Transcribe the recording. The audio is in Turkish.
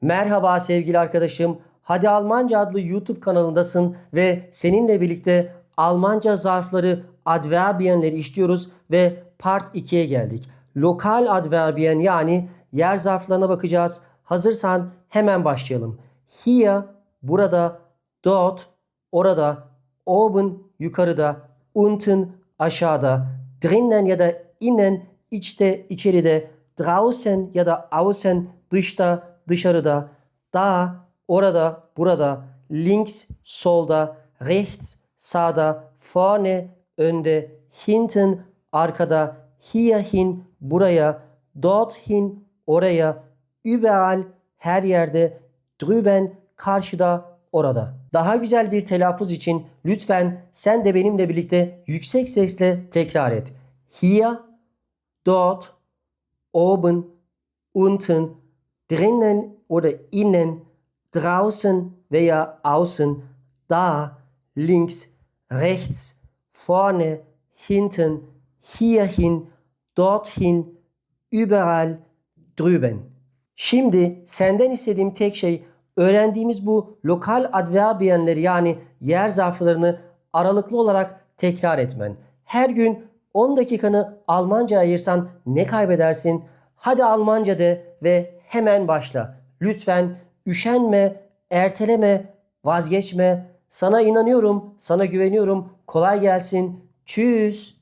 Merhaba sevgili arkadaşım. Hadi Almanca adlı YouTube kanalındasın ve seninle birlikte Almanca zarfları adverbiyenleri işliyoruz ve part 2'ye geldik. Lokal adverbiyen yani yer zarflarına bakacağız. Hazırsan hemen başlayalım. Here burada, dort orada, oben yukarıda, unten aşağıda, drinnen ya da innen içte içeride, draußen ya da außen dışta dışarıda, da orada burada, links solda, rechts sağda, vorne önde, hinten arkada, hierhin buraya, dorthin oraya, überall her yerde, drüben karşıda orada. Daha güzel bir telaffuz için lütfen sen de benimle birlikte yüksek sesle tekrar et. Hier, dort, oben, unten, drinnen oder innen, draußen veya außen, da, links, rechts, vorne, hinten, hierhin, dorthin, überall, drüben. Şimdi senden istediğim tek şey öğrendiğimiz bu lokal adverbiyenleri yani yer zarflarını aralıklı olarak tekrar etmen. Her gün 10 dakikanı Almanca ayırsan ne kaybedersin? Hadi Almanca de ve hemen başla. Lütfen üşenme, erteleme, vazgeçme. Sana inanıyorum, sana güveniyorum. Kolay gelsin. Tschüss.